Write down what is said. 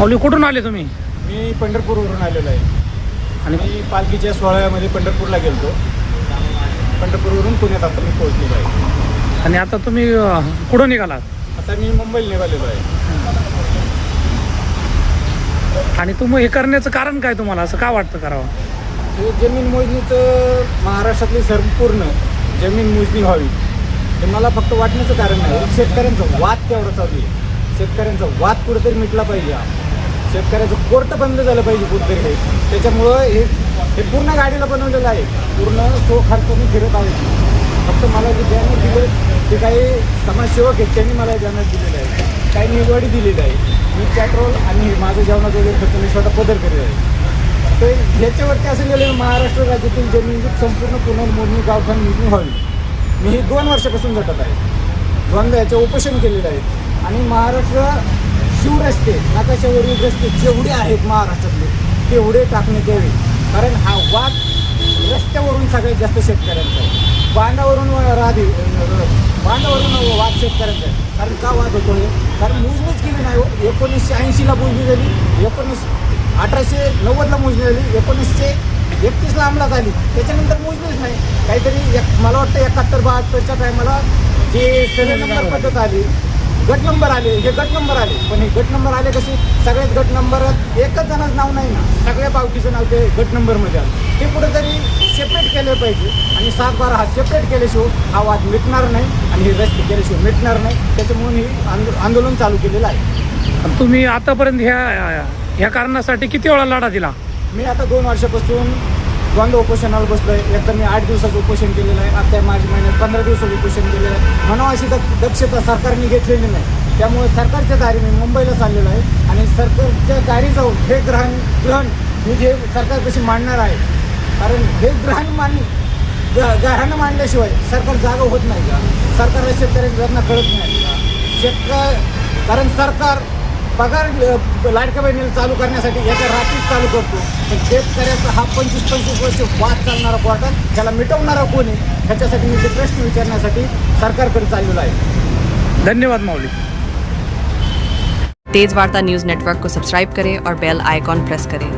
माऊली कुठून आले तुम्ही? मी पंढरपूरवरून आलेलो आहे. आणि मी पालखीच्या सोहळ्यामध्ये पंढरपूरला गेलतो. पंढरपूरवरून पुण्यात आता मी पोहोचलेलो आहे. आणि आता तुम्ही कुठं निघालात? आता मी मुंबईला निघालेलो आहे. आणि तुम्ही हे करण्याचं कारण काय तुम्हाला? असं का वाटतं करावं? हे जमीन मोजणीचं महाराष्ट्रातली संपूर्ण जमीन मोजणी व्हावी. हे मला फक्त वाटण्याचं कारण नाही. शेतकऱ्यांचा वाद तेवढा चालू आहे. शेतकऱ्यांचा वाद कुठेतरी मिटला पाहिजे. शेतकऱ्याचं कोर्ट बंद झालं पाहिजे कुठेतरी हे. त्याच्यामुळं हे हे पूर्ण गाडीला बनवलेलं आहे. पूर्ण सो खर्चाने फिरत आहे. फक्त मला जे बॅनर दिले ते काही समाजसेवक आहेत त्यांनी मला बॅनर दिलेलं आहे. काही निवडी दिलेली आहे. मी पेट्रोल आणि माझं जेवणाचं वगैरे खर्च मी स्वतः पदर करीत आहे. तर ह्याच्यावरती असं गेलं महाराष्ट्र राज्यातील जमीन संपूर्ण पुनर्मोडणी गावखान निधी व्हावी मी हे दोन वर्षापासून झटत आहे. दोनदा याचे उपोषण केलेलं आहे. आणि महाराष्ट्र शिवरस्ते नकाशावरील रस्ते जेवढे आहेत महाराष्ट्रातले तेवढे टाकण्यात यावे कारण हा वाद रस्त्यावरून सगळ्यात जास्त शेतकऱ्यांचा आहे. बांधावरून राधी बांधावरून वाद शेतकऱ्यांचा आहे. कारण का वाद होतो हे? कारण मोजणीच केली नाही हो. एकोणीसशे ऐंशीला मोजणी झाली एकोणीस अठराशे नव्वदला मोजणी झाली एकोणीसशे एकतीसला अंमलात आली. त्याच्यानंतर मोजणीच नाही. काहीतरी एक मला वाटतं एकाहत्तर बहात्तरच्या टायमाला जे सर्वे नंबर पद्धत आली गट नंबर आले हे गट नंबर आले. पण हे गट नंबर आले कसे? सगळ्यात गट नंबरात एकच जणाचं नाव नाही ना. सगळ्या पावतीचं नाव ते गट नंबरमध्ये आलं. ते कुठेतरी सेपरेट केलं पाहिजे. आणि सात बारा हा सेपरेट केल्याशिवाय हा वाद मिटणार नाही आणि हे रस्ते केल्याशिवाय मिटणार नाही. त्याच्यामुळे हे आंदो आंदोलन चालू केलेलं आहे. तुम्ही आतापर्यंत ह्या ह्या कारणासाठी किती वेळा लढा दिला? मी आता दोन वर्षापासून द्वंद्व उपोषणाला बसलो आहे एकतर मी आठ दिवसाचं उपोषण केलेलं आहे. आता मार्च महिन्यात पंधरा दिवसाचं उपोषण केलेलं आहे. म्हणून अशी दक्षता सरकारने घेतलेली नाही. त्यामुळे सरकारच्या दारी मी मुंबईला चाललेलो आहे. आणि सरकारच्या दारी जाऊन हे ग्रहण ग्रहण मी जे सरकारपाशी मांडणार आहे. कारण हे ग्रहण मान ग- ग्रहण मांडल्याशिवाय सरकार जागा होत नाही. का सरकारला शेतकऱ्यांना कळत नाही. का शेतकरी कारण सरकार पगार लाडक्या बहिणीला चालू करण्यासाठी एका रात्रीच चालू करतो. पण शेतकऱ्याचा हा पंचवीस पंचवीस वर्ष वाद चालणारा पोर्टल त्याला मिटवणारा कोण आहे ह्याच्यासाठी मी ते प्रश्न विचारण्यासाठी सरकारकडे चाललेलो आहे. धन्यवाद माऊली. तेज वार्ता न्यूज नेटवर्क को सब्सक्राइब करें और बेल आइकॉन प्रेस करें।